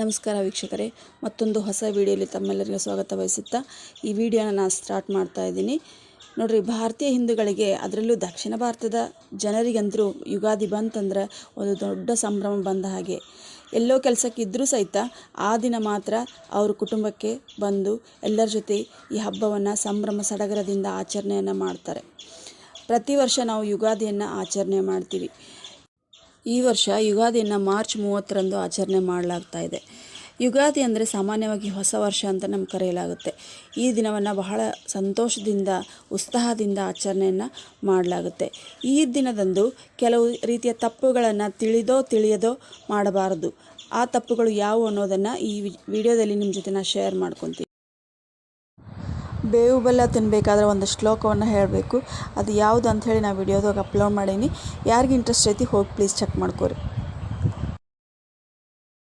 ನಮಸ್ಕಾರ ವೀಕ್ಷಕರೇ, ಮತ್ತೊಂದು ಹೊಸ ವಿಡಿಯೋಲಿ ತಮ್ಮೆಲ್ಲರಿಗೂ ಸ್ವಾಗತ ಬಯಸುತ್ತಾ ಈ ವಿಡಿಯೋನ ನಾನು ಸ್ಟಾರ್ಟ್ ಮಾಡ್ತಾ ಇದ್ದೀನಿ. ನೋಡಿರಿ, ಭಾರತೀಯ ಹಿಂದೂಗಳಿಗೆ ಅದರಲ್ಲೂ ದಕ್ಷಿಣ ಭಾರತದ ಜನರಿಗಂತರೂ ಯುಗಾದಿ ಬಂತಂದ್ರೆ ಒಂದು ದೊಡ್ಡ ಸಂಭ್ರಮ ಬಂದ ಹಾಗೆ. ಎಲ್ಲೋ ಕೆಲಸಕ್ಕೆ ಇದ್ದರೂ ಸಹಿತ ಆ ದಿನ ಮಾತ್ರ ಅವ್ರ ಕುಟುಂಬಕ್ಕೆ ಬಂದು ಎಲ್ಲರ ಜೊತೆ ಈ ಹಬ್ಬವನ್ನು ಸಂಭ್ರಮ ಸಡಗರದಿಂದ ಆಚರಣೆಯನ್ನು ಮಾಡ್ತಾರೆ. ಪ್ರತಿ ವರ್ಷ ನಾವು ಯುಗಾದಿಯನ್ನು ಆಚರಣೆ ಮಾಡ್ತೀವಿ. ಈ ವರ್ಷ ಯುಗಾದಿಯನ್ನು ಮಾರ್ಚ್ ಮೂವತ್ತರಂದು ಆಚರಣೆ ಮಾಡಲಾಗ್ತಾ ಇದೆ. ಯುಗಾದಿ ಅಂದರೆ ಸಾಮಾನ್ಯವಾಗಿ ಹೊಸ ವರ್ಷ ಅಂತ ನಮ್ಗೆ ಕರೆಯಲಾಗುತ್ತೆ. ಈ ದಿನವನ್ನು ಬಹಳ ಸಂತೋಷದಿಂದ, ಉತ್ಸಾಹದಿಂದ ಆಚರಣೆಯನ್ನು ಮಾಡಲಾಗುತ್ತೆ. ಈ ದಿನದಂದು ಕೆಲವು ರೀತಿಯ ತಪ್ಪುಗಳನ್ನು ತಿಳಿದೋ ತಿಳಿಯದೋ ಮಾಡಬಾರದು. ಆ ತಪ್ಪುಗಳು ಯಾವುವು ಅನ್ನೋದನ್ನು ಈ ವಿಡಿಯೋದಲ್ಲಿ ನಿಮ್ಮ ಜೊತೆ ನಾನು ಶೇರ್ ಮಾಡ್ಕೊತೀನಿ. ಬೇವು ಬೆಲ್ಲ ತಿನ್ನಬೇಕಾದ್ರೆ ಒಂದು ಶ್ಲೋಕವನ್ನು ಹೇಳಬೇಕು. ಅದು ಯಾವುದು ಹೇಳಿ ನಾನು ವಿಡಿಯೋದಾಗ ಅಪ್ಲೋಡ್ ಮಾಡೀನಿ. ಯಾರಿಗೆ ಇಂಟ್ರೆಸ್ಟ್ ಐತಿ ಹೋಗಿ ಪ್ಲೀಸ್ ಚೆಕ್ ಮಾಡ್ಕೊರಿ.